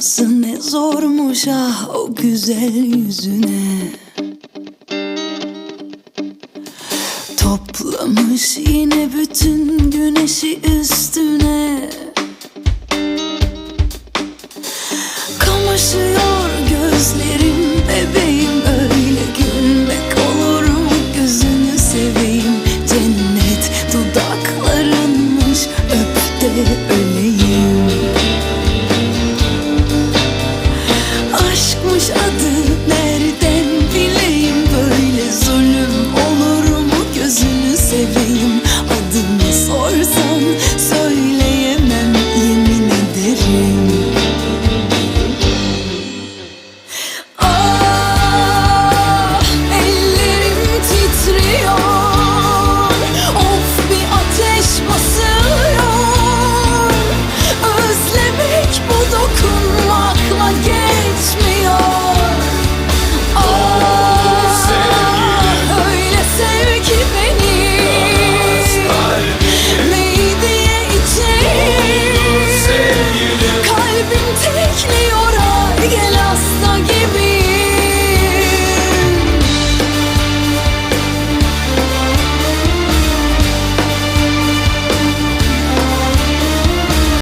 Bakması ne zormuş ah o güzel yüzüne. Toplamış yine bütün güneşi üstüne. Kamaşıyor